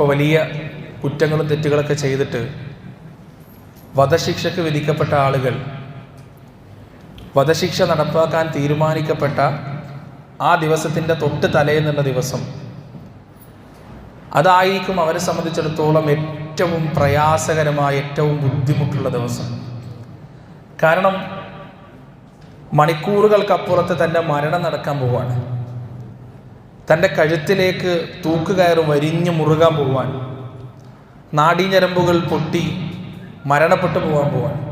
ഇപ്പോൾ വലിയ കുറ്റങ്ങളും തെറ്റുകളൊക്കെ ചെയ്തിട്ട് വധശിക്ഷയ്ക്ക് വിധിക്കപ്പെട്ട ആളുകൾ വധശിക്ഷ നടപ്പാക്കാൻ തീരുമാനിക്കപ്പെട്ട ആ ദിവസത്തിന്റെ തൊട്ട് തലേന്നുള്ള ദിവസം അതായിരിക്കും അവരെ സംബന്ധിച്ചിടത്തോളം ഏറ്റവും പ്രയാസകരമായ ഏറ്റവും ബുദ്ധിമുട്ടുള്ള ദിവസം. കാരണം മണിക്കൂറുകൾക്കപ്പുറത്ത് തന്നെ മരണം നടക്കാൻ പോവാണ്. തന്റെ കഴുത്തിലേക്ക് തൂക്കുകയറ് വരിഞ്ഞ് മുറുകാൻ പോവാൻ. നാടീഞ്ഞരമ്പുകൾ പൊട്ടി മരണപ്പെട്ടു പോകാൻ പോവാൻ.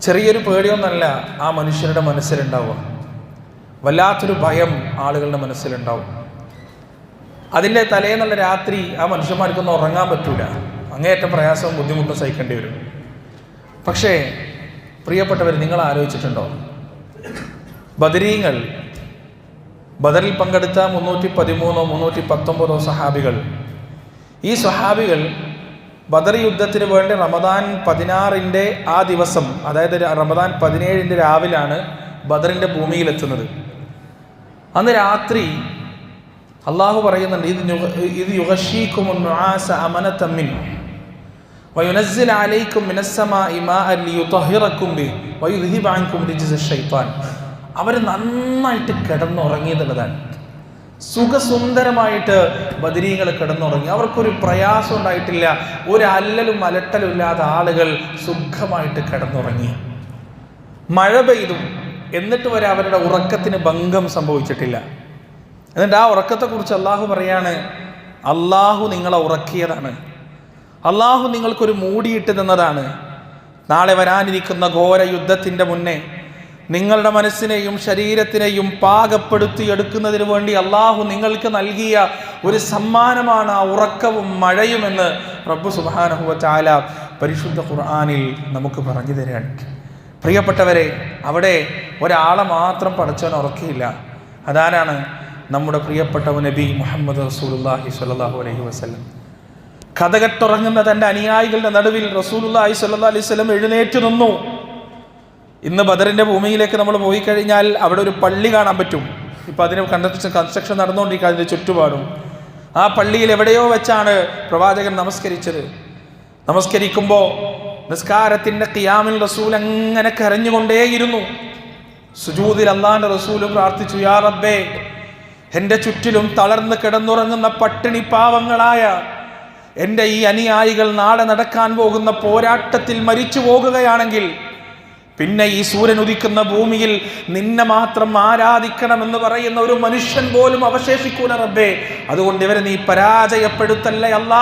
ചെറിയൊരു പേടിയൊന്നല്ല ആ മനുഷ്യരുടെ മനസ്സിലുണ്ടാവുക. വല്ലാത്തൊരു ഭയം ആളുകളുടെ മനസ്സിലുണ്ടാവും. അതിന്റെ തലേന്നുള്ള രാത്രി ആ മനുഷ്യന്മാർക്കൊന്നും ഉറങ്ങാൻ പറ്റൂല. അങ്ങേയറ്റം പ്രയാസവും ബുദ്ധിമുട്ടും സഹിക്കേണ്ടി വരും. പക്ഷേ പ്രിയപ്പെട്ടവർ നിങ്ങൾ ആലോചിച്ചിട്ടുണ്ടോ? ബദരീങ്ങൾ ബദറിൽ പങ്കെടുത്ത മുന്നൂറ്റി പതിമൂന്നോ മുന്നൂറ്റി പത്തൊമ്പതോ സഹാബികൾ ഈ സ്വഹാബികൾ ബദർ യുദ്ധത്തിന് വേണ്ടി റമദാൻ പതിനാറിൻ്റെ ആ ദിവസം അതായത് റമദാൻ പതിനേഴിൻ്റെ രാവിലാണ് ബദറിൻ്റെ ഭൂമിയിലെത്തുന്നത് അന്ന് രാത്രി അള്ളാഹു പറയുന്നുണ്ട് ഇത് നുഗ- ഇത് യുഗഷീക്കുമുആസ അമനത്തമ്മിൻ وينزل عليكم من السماء ماء ليطهركم به ويذهب عنكم رجز الشيطان അവർ നന്നായിട്ട് കിടന്നുറങ്ങിയെന്നുള്ളതാണ് സുഖസുന്ദരമായിട്ട് ബദരീകൾ കിടന്നുറങ്ങി. അവർക്കൊരു പ്രയാസം ഉണ്ടായിട്ടില്ല. ഒരു അല്ലലും അലട്ടലും ഇല്ലാതെ ആളുകൾ സുഖമായിട്ട് കിടന്നുറങ്ങി. മഴ പെയ്തു. എന്നിട്ട് വരെ അവരുടെ ഉറക്കത്തിന് ഭംഗം സംഭവിച്ചിട്ടില്ല. എന്നിട്ട് ആ ഉറക്കത്തെക്കുറിച്ച് അള്ളാഹു പറയാണ് അള്ളാഹു നിങ്ങളെ ഉറക്കിയതാണ്. അള്ളാഹു നിങ്ങൾക്കൊരു മൂടിയിട്ട് തന്നതാണ് നാളെ വരാനിരിക്കുന്ന ഘോര യുദ്ധത്തിന്റെ മുന്നേ നിങ്ങളുടെ മനസ്സിനെയും ശരീരത്തിനെയും പാകപ്പെടുത്തി എടുക്കുന്നതിന് വേണ്ടി അള്ളാഹു നിങ്ങൾക്ക് നൽകിയ ഒരു സമ്മാനമാണ് ആ ഉറക്കവും മഴയുമെന്ന് റബ്ബു സുബാനഹുവ ചാല പരിശുദ്ധ ഖുർആാനിൽ നമുക്ക് പറഞ്ഞു തരാണ് പ്രിയപ്പെട്ടവരെ അവിടെ ഒരാളെ മാത്രം പഠിച്ചവൻ ഉറക്കിയില്ല. അതാരാണ്? നമ്മുടെ പ്രിയപ്പെട്ട നബി മുഹമ്മദ് റസൂലുല്ലാഹി സ്വല്ലല്ലാഹു അലൈഹി വസല്ലം. കഥകെട്ടുറങ്ങുന്ന തന്റെ അനുയായികളുടെ നടുവിൽ റസൂലുല്ലാഹി സ്വല്ലല്ലാഹു അലൈഹി വസല്ലം എഴുന്നേറ്റ് നിന്നു. ഇന്ന് ബദറിന്റെ ഭൂമിയിലേക്ക് നമ്മൾ പോയി കഴിഞ്ഞാൽ അവിടെ ഒരു പള്ളി കാണാൻ പറ്റും. ഇപ്പം അതിന് കൺസ്ട്രക്ഷൻ കൺസ്ട്രക്ഷൻ നടന്നുകൊണ്ടിരിക്കുക അതിന്റെ ചുറ്റുപാടും. ആ പള്ളിയിൽ എവിടെയോ വെച്ചാണ് പ്രവാചകൻ നമസ്കരിച്ചത്. നമസ്കരിക്കുമ്പോൾ നിസ്കാരത്തിന്റെ ക്യാമിൽ റസൂൽ അങ്ങനെ കരഞ്ഞുകൊണ്ടേയിരുന്നു. സുജൂതിൽ അള്ളാന്റെ റസൂൽ പ്രാർത്ഥിച്ചു യാ റബ്ബേ എന്റെ ചുറ്റിലും തളർന്ന് കിടന്നുറങ്ങുന്ന പട്ടിണി പാവങ്ങളായ എന്റെ ഈ അനുയായികൾ നാളെ നടക്കാൻ പോകുന്ന പോരാട്ടത്തിൽ മരിച്ചു പോകുകയാണെങ്കിൽ പിന്നെ ഈ സൂര്യൻ ഉദിക്കുന്ന ഭൂമിയിൽ നിന്നെ മാത്രം ആരാധിക്കണമെന്ന് പറയുന്ന ഒരു മനുഷ്യൻ പോലും അവശേഷിക്കൂല റബ്ബേ. അതുകൊണ്ട് ഇവരെ നീ പരാജയപ്പെടുത്തല്ലേ അല്ല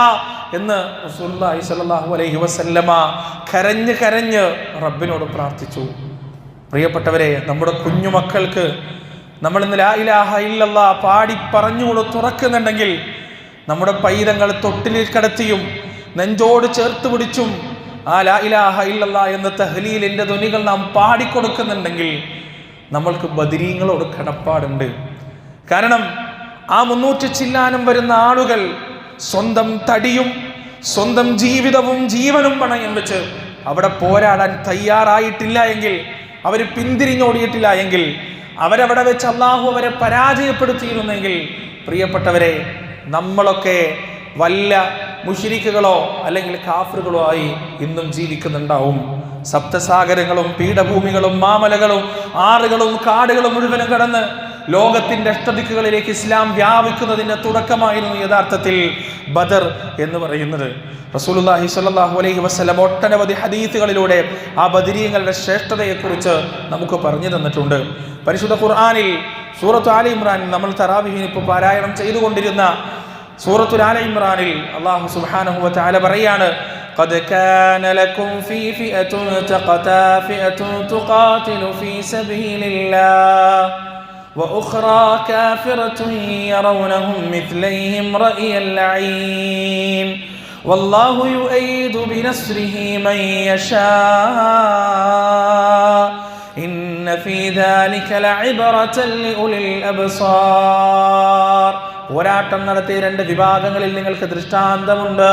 എന്ന് അലൈഹി വസല്ലമ കരഞ്ഞ് കരഞ്ഞ് റബ്ബിനോട് പ്രാർത്ഥിച്ചു. പ്രിയപ്പെട്ടവരെ നമ്മുടെ കുഞ്ഞുമക്കൾക്ക് നമ്മൾ ഇന്ന് ലാ ഇലാഹ ഇല്ലല്ലാ പാടി പറഞ്ഞുകൊണ്ട് തുറക്കുന്നുണ്ടെങ്കിൽ നമ്മുടെ പൈതങ്ങൾ തൊട്ടിലിൽ കിടത്തിയും നെഞ്ചോട് ചേർത്ത് പിടിച്ചും ആ ലാ ഇലാഹ ഇല്ലല്ല എന്ന തഹ്ലീലിന്റെ ധ്വനികൾ നാം പാടിക്കൊടുക്കുന്നുണ്ടെങ്കിൽ നമ്മൾക്ക് ബദിരീങ്ങളോട് കടപ്പാടുണ്ട്. കാരണം ആ മുന്നൂറ്റി ചില്ലാനം വരുന്ന ആളുകൾ സ്വന്തം തടിയും സ്വന്തം ജീവിതവും ജീവനും പണയം വെച്ച് അവിടെ പോരാടാൻ തയ്യാറായിട്ടില്ല എങ്കിൽ അവർ പിന്തിരിഞ്ഞോടിയിട്ടില്ല എങ്കിൽ അവരവിടെ വെച്ച് അള്ളാഹു അവരെ പരാജയപ്പെടുത്തിയിരുന്നെങ്കിൽ പ്രിയപ്പെട്ടവരെ നമ്മളൊക്കെ വല്ല മുഷിരിക്കുകളോ അല്ലെങ്കിൽ കാഫറുകളോ ആയി ഇന്നും ജീവിക്കുന്നുണ്ടാവും. സപ്തസാഗരങ്ങളും പീഠഭൂമികളും മാമലകളും ആറുകളും കാടുകളും മുഴുവനും കടന്ന് ലോകത്തിന്റെ അഷ്ടദിക്കുകളിലേക്ക് ഇസ്ലാം വ്യാപിക്കുന്നതിന്റെ തുടക്കമായിരുന്നു യഥാർത്ഥത്തിൽ ബദർ എന്ന് പറയുന്നത്. റസൂലുള്ളാഹി സ്വല്ലല്ലാഹു അലൈഹി വസല്ലം ഒട്ടനവധി ഹദീസുകളിലൂടെ ആ ബദരീങ്ങളുടെ ശ്രേഷ്ഠതയെക്കുറിച്ച് നമുക്ക് പറഞ്ഞു തന്നിട്ടുണ്ട്. പരിശുദ്ധ ഖുർആനിൽ സൂറത്ത് ആലി ഇമ്രാൻ നമ്മൾ തറാവിഹിന് ഇപ്പോൾ പാരായണം ചെയ്തുകൊണ്ടിരുന്ന സൂറത്തുൽ ആല ഇമ്രാനിൽ അള്ളാഹു സുബ്ഹാനഹു വ തആല പറയാണ് قد كان لكم في فئة تقتا فئة تقاتل في سبيل الله وأخرى كافرة يرونهم مثليهم رأي العين والله يؤيد بنصره من يشاء إن في ذلك لعبرة لأولي الأبصار പോരാട്ടം നടത്തിയ രണ്ട് വിഭാഗങ്ങളിൽ നിങ്ങൾക്ക് ദൃഷ്ടാന്തമുണ്ട്.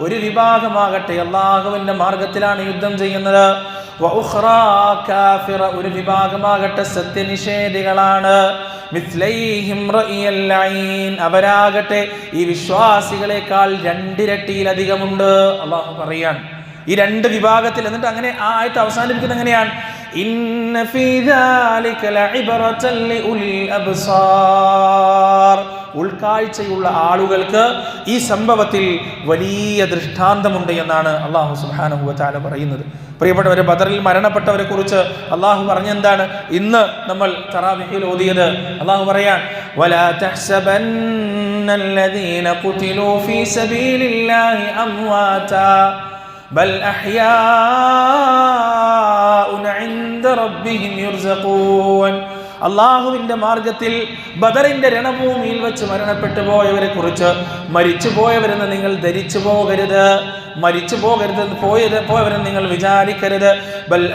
ഒരു വിഭാഗമാകട്ടെ അള്ളാഹുവിന്റെ മാർഗത്തിലാണ് യുദ്ധം ചെയ്യുന്നത്. ഒരു വിഭാഗമാകട്ടെ സത്യനിഷേധികളാണ്. അവരാകട്ടെ ഈ വിശ്വാസികളെക്കാൾ രണ്ടിരട്ടിയിലധികമുണ്ട്. അള്ളാഹു പറയാൻ ഈ രണ്ട് വിഭാഗത്തിൽ എന്നിട്ട് അങ്ങനെ ആ ആയത്ത് അവസാനിപ്പിക്കുന്നത് എങ്ങനെയാണ്? ഇന്ന ഫീ ദാലിക ലഇബ്റതൻ ലിഉലിൽ അബ്സാർ ഉൾക്കാഴ്ചയുള്ള ആളുകൾക്ക് ഈ സംഭവത്തിൽ വലിയ ദൃഷ്ടാന്തമുണ്ട് എന്നാണ് അള്ളാഹു സുബ്ഹാനഹു വതആല പറയുന്നത് പ്രിയപ്പെട്ടവരെ ബദറിൽ മരണപ്പെട്ടവരെ കുറിച്ച് അള്ളാഹു പറഞ്ഞെന്താണ് ഇന്ന് നമ്മൾ തറാവിഹിൽ ഓതിയത് അള്ളാഹു പറയാൻ ولا تحسبن അള്ളാഹുവിന്റെ മാർഗത്തിൽ ബദറിന്റെ രണഭൂമിയിൽ വെച്ച് മരണപ്പെട്ടു പോയവരെ കുറിച്ച് മരിച്ചു പോയവരെന്ന് നിങ്ങൾ ധരിച്ചു പോകരുത് മരിച്ചു പോകരുത് പോയത് പോയവരെന്ന് നിങ്ങൾ വിചാരിക്കരുത്. ബൽ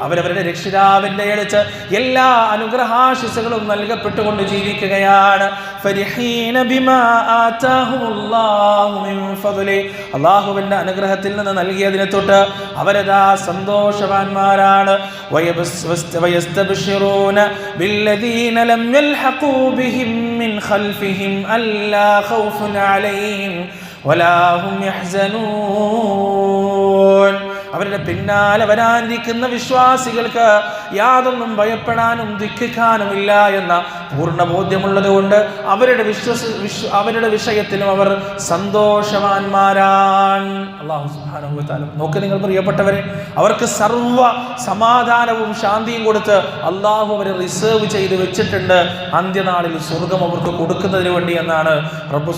അവരവരുടെ രക്ഷിതാവിന്റെ അടുത്ത് എല്ലാ അനുഗ്രഹാശിസുകളും നൽകപ്പെട്ടുകൊണ്ട് ജീവിക്കുകയാണ്. അള്ളാഹുവിന്റെ അനുഗ്രഹത്തിൽ നിന്ന് നൽകിയതിനെ തൊട്ട് അവരതാ സന്തോഷവാന്മാരാണ്. വയസ്തബ്ശിറൂന ബില്ലദീന ലം യൽഹഖൂ ബിഹിം മിൻ لا خوف عليهم ولا هم يحزنون. അവരുടെ പിന്നാലെ വരാനിരിക്കുന്ന വിശ്വാസികൾക്ക് യാതൊന്നും ഭയപ്പെടാനും ദുഃഖിക്കാനുമില്ല എന്ന പൂർണ ബോധ്യമുള്ളത് കൊണ്ട് അവരുടെ വിശ്വസ വിശ്വ അവരുടെ വിഷയത്തിലും അവർ സന്തോഷവാന്മാരാണ് അള്ളാഹു തആല നോക്ക് നിങ്ങൾ പ്രിയപ്പെട്ടവരെ അവർക്ക് സർവ സമാധാനവും ശാന്തിയും കൊടുത്ത് അള്ളാഹു അവരെ റിസർവ് ചെയ്ത് വെച്ചിട്ടുണ്ട്. അന്ത്യനാളിൽ സ്വർഗം അവർക്ക് കൊടുക്കുന്നതിന് വേണ്ടി എന്നാണ് റബ്ബു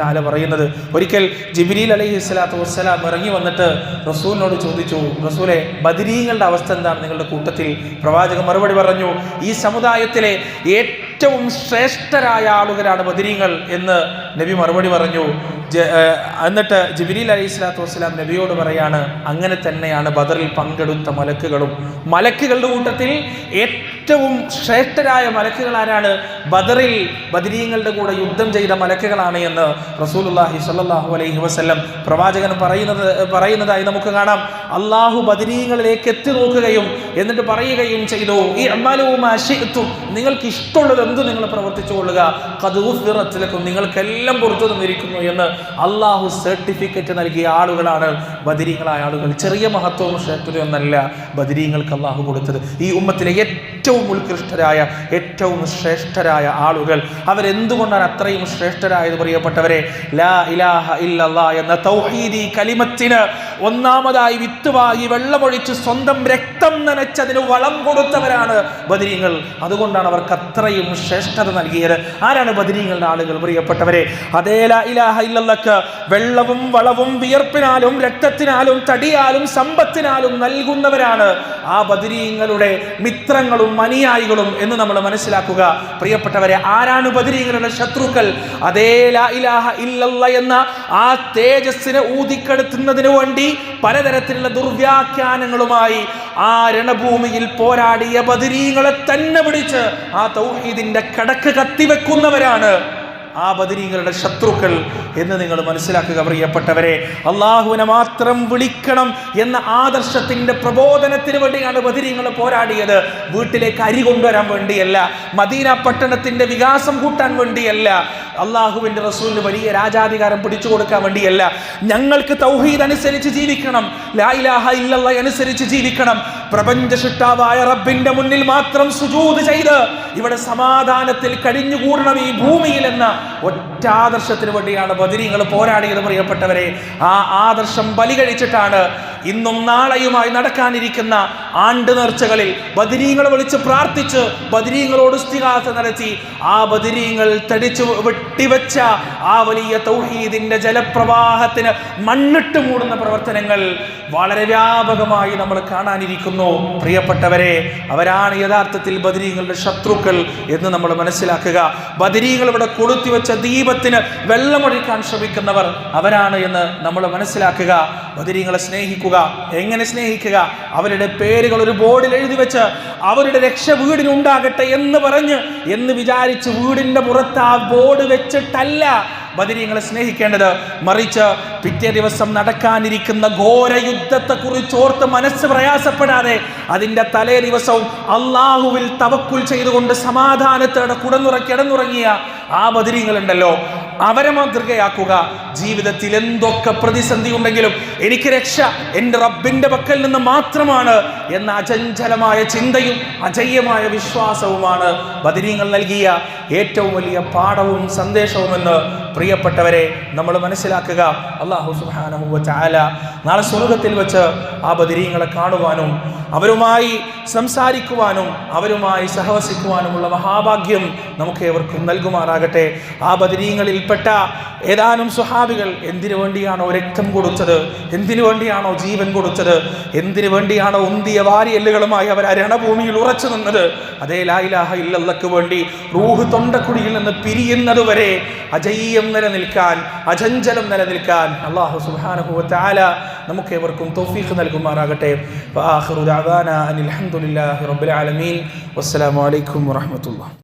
തആല പറയുന്നത്. ഒരിക്കൽ ജിബ്രീൽ അലൈഹി സ്വലാത്തു വസ്സലാം ഇറങ്ങി വന്നിട്ട് റസൂലിനോട് ചോദിച്ചു റസൂലെ ബദിരീങ്ങളുടെ അവസ്ഥ എന്താണ്? നിങ്ങളുടെ കൂട്ടത്തിൽ പ്രവാചകൻ മറുപടി പറഞ്ഞു ഈ സമുദായത്തിലെ ഏറ്റവും ശ്രേഷ്ഠരായ ആളുകളാണ് ബദിരീങ്ങൾ എന്ന് നബി മറുപടി പറഞ്ഞു. എന്നിട്ട് ജബിരി അലൈഹി സ്വലാത്തു വസ്സലാം നബിയോട് പറയാണ് അങ്ങനെ തന്നെയാണ് ബദറിൽ പങ്കെടുത്ത മലക്കുകളും. മലക്കുകളുടെ കൂട്ടത്തിൽ ഏറ്റവും ശ്രേഷ്ഠരായ മലക്കുകൾ ആരാണ്? ബദറിൽ ബദരീങ്ങളുടെ കൂടെ യുദ്ധം ചെയ്ത മലക്കുകളാണ് എന്ന് റസൂലുള്ളാഹി സല്ലാഹു അലൈഹി വസല്ലം പ്രവാചകൻ പറയുന്നത് പറയുന്നതായി നമുക്ക് കാണാം. അള്ളാഹു ബദരീങ്ങളിലേക്ക് എത്തി നോക്കുകയും എന്നിട്ട് പറയുകയും ചെയ്തു ഈ അമ്മാലുമാശിത്തും നിങ്ങൾക്ക് ഇഷ്ടമുള്ളത് എന്ത് നിങ്ങൾ പ്രവർത്തിച്ചു കൊള്ളുക? കദൂഫിറത്തിലേക്കും നിങ്ങൾക്കെല്ലാം പുറത്തു തന്നിരിക്കുന്നു എന്ന് അള്ളാഹു സർട്ടിഫിക്കറ്റ് നൽകിയ ആളുകളാണ് ബദരീങ്ങളായ ആളുകൾ. ചെറിയ മഹത്വവും ശ്രേഷ്ഠതയൊന്നല്ല ബദരീങ്ങൾക്ക് അള്ളാഹു കൊടുത്തത്. ഈ ഉമ്മത്തിലെ ഏറ്റവും ഉത്കൃഷ്ടരായ ഏറ്റവും ശ്രേഷ്ഠരായ ആളുകൾ. അവരെന്തുകൊണ്ടാണ് അത്രയും ശ്രേഷ്ഠരായത് പ്രിയപ്പെട്ടവരെ? ലാ ഇലാഹ ഇല്ലല്ലാ എന്ന തൗഹീദി കലിമത്തിന് ഒന്നാമതായി വിത്തുവാകി വെള്ളമൊഴിച്ച് സ്വന്തം രക്തം നനച്ചതിന് വളം കൊടുത്തവരാണ് ബദരീങ്ങൾ അതുകൊണ്ടാണ് അവർക്ക് അത്രയും ശ്രേഷ്ഠത നൽകിയത്. ആരാണ് ബദരീങ്ങളുടെ ആളുകൾ പ്രിയപ്പെട്ടവരെ? അതേ ലാ ഇലാഹ ഇല്ലല്ലക്ക് വെള്ളവും വളവും വിയർപ്പിനാലും രക്തത്തിനാലും തടിയാലും സമ്പത്തിനാലും നൽകുന്നവരാണ് ആ ബദരീങ്ങളുടെ മിത്രങ്ങളും അനുയായികളും എന്ന് നമ്മൾ മനസ്സിലാക്കുക. പ്രിയപ്പെട്ടവരെ ആരാണ് ബദരീങ്ങളുടെ ശത്രുക്കൾ? അതേ ലാ ഇലാഹ ഇല്ലല്ല എന്ന ആ തേജസ്സിനെ ഊതിക്കെടുത്തുന്നതിന് വേണ്ടി പലതരത്തിലുള്ള ദുർവ്യാഖ്യാനങ്ങളുമായി ആ രണഭൂമിയിൽ പോരാടിയ ബദരീങ്ങളെ തന്നെ പിടിച്ച് ആ തൗഹീദിന്റെ കടക്ക് കത്തിവെക്കുന്നവരാണ്. ആ ബദരീങ്ങളുടെ ശത്രുക്കൾ എന്ന് നിങ്ങൾ മനസ്സിലാക്കുക പ്രിയപ്പെട്ടവരെ. അള്ളാഹുവിനെ മാത്രം വിളിക്കണം എന്ന ആദർശത്തിന്റെ പ്രബോധനത്തിന് വേണ്ടിയാണ് ബദരീങ്ങൾ പോരാടിയത്. വീട്ടിലേക്ക് അരി കൊണ്ടുവരാൻ വേണ്ടിയല്ല മദീന പട്ടണത്തിന്റെ വികാസം കൂട്ടാൻ വേണ്ടിയല്ല അള്ളാഹുവിന്റെ റസൂലിന് വലിയ രാജാധികാരം പിടിച്ചു കൊടുക്കാൻ വേണ്ടിയല്ല. ഞങ്ങൾക്ക് തൗഹീദ് അനുസരിച്ച് ജീവിക്കണം ലായിലാഹ ഇല്ലല്ലാ അനുസരിച്ച് ജീവിക്കണം. പ്രപഞ്ച ശിട്ടാവായ റബ്ബിന്റെ മുന്നിൽ മാത്രം സുജൂത് ചെയ്ത് ഇവിടെ സമാധാനത്തിൽ കഴിഞ്ഞുകൂടണം ഈ ഭൂമിയിൽ എന്ന ഒറ്റ ആദർശത്തിന് വേണ്ടിയാണ് ബദരീങ്ങൾ പോരാടിയത് പ്രിയപ്പെട്ടവരെ. ആ ആദർശം ബലി കഴിച്ചിട്ടാണ് ഇന്നും നാളെയുമായി നടക്കാനിരിക്കുന്ന ആണ്ട് നേർച്ചകളിൽ ബദരീങ്ങൾ വിളിച്ച് പ്രാർത്ഥിച്ച് ബദരീങ്ങളോട് സ്ഥിരാസ നടത്തി ആ ബദരീങ്ങൾ തടിച്ചു വെട്ടിവെച്ച ആ വലിയ തൗഹീദിന്റെ ജലപ്രവാഹത്തിന് മണ്ണിട്ട് മൂടുന്ന പ്രവർത്തനങ്ങൾ വളരെ വ്യാപകമായി നമ്മൾ കാണാനിരിക്കുന്നു. പ്രിയപ്പെട്ടവരെ അവരാണ് യഥാർത്ഥത്തിൽ ബദരീങ്ങളുടെ ശത്രുക്കൾ എന്ന് നമ്മൾ മനസ്സിലാക്കുക. ബദരീങ്ങൾ ഇവിടെ കൊളുത്തി വെച്ച ദീപത്തിന് വെള്ളമൊഴിക്കാൻ ശ്രമിക്കുന്നവർ അവരാണ് എന്ന് നമ്മൾ മനസ്സിലാക്കുക. ബദരീങ്ങളെ സ്നേഹിക്കുക എങ്ങനെ സ്നേഹിക്കുക അവരുടെ പേരുകൾ ഒരു ബോർഡിൽ എഴുതി വെച്ച് അവരുടെ രക്ഷ വീടിനുണ്ടാകട്ടെ എന്ന് പറഞ്ഞ് എന്ന് വിചാരിച്ച് വീടിന്റെ പുറത്ത് ആ ബോർഡ് വെച്ചിട്ടല്ല ബദരീങ്ങളെ സ്നേഹിക്കേണ്ടത്. മറിച്ച് പിറ്റേ ദിവസം നടക്കാനിരിക്കുന്ന കുറിച്ച് ഓർത്ത് മനസ്സ് പ്രയാസപ്പെടാതെ അതിന്റെ തലേ ദിവസവും അള്ളാഹുവിൽ തവക്കുൽ ചെയ്തുകൊണ്ട് സമാധാനത്തോടെ കുടന്നുറ കിടന്നുറങ്ങിയ ആ ബദരീങ്ങളുണ്ടല്ലോ. അവരെ മാതൃകയാക്കുക. ജീവിതത്തിൽ എന്തൊക്കെ പ്രതിസന്ധി ഉണ്ടെങ്കിലും എനിക്ക് രക്ഷ എന്റെ റബ്ബിന്റെ പക്കൽ നിന്ന് മാത്രമാണ് എന്ന അചഞ്ചലമായ ചിന്തയും അജയ്യമായ വിശ്വാസവുമാണ് ബദരീങ്ങൾ നൽകിയ ഏറ്റവും വലിയ പാഠവും സന്ദേശവുമെന്ന് പ്രിയപ്പെട്ടവരെ നമ്മൾ മനസ്സിലാക്കുക അള്ളാഹു സുബ്ഹാനഹു വ തആല നാളെ സ്വർഗത്തിൽ വെച്ച് ആ ബദിരീങ്ങളെ കാണുവാനും അവരുമായി സംസാരിക്കുവാനും അവരുമായി സഹവസിക്കുവാനുമുള്ള മഹാഭാഗ്യം നമുക്ക് ഏവർക്കും നൽകുമാറാകട്ടെ. ആ ബദിരീങ്ങളിൽപ്പെട്ട ഏതാനും സ്വഹാബികൾ എന്തിനു വേണ്ടിയാണോ രക്തം കൊടുത്തത്? എന്തിനു വേണ്ടിയാണോ ജീവൻ കൊടുത്തത്? എന്തിനു വേണ്ടിയാണോ ഉന്തിയ വാരിയല്ലുകളുമായി അവർ അരണഭൂമിയിൽ രണഭൂമിയിൽ ഉറച്ചു നിന്നത്? അതേ ലായിലാഹ ഇല്ലല്ലക്ക് വേണ്ടി റൂഹ് തൊണ്ടക്കുടിയിൽ നിന്ന് പിരിയുന്നത് വരെ അജയ്യം നിലനിൽക്കാൻ അചഞ്ചലം നിലനിൽക്കാൻ അള്ളാഹു സുബ്ഹാനഹു വ തആല നമുക്ക് ഏവർക്കും തൗഫീഖ് നൽകുമാറാകട്ടെ വആഖിറു ദഅവാന അനിൽ ഹംദുലില്ലാഹി റബ്ബിൽ ആലമീൻ വസ്സലാമു അലൈക്കും വറഹ്മത്തുള്ളാഹി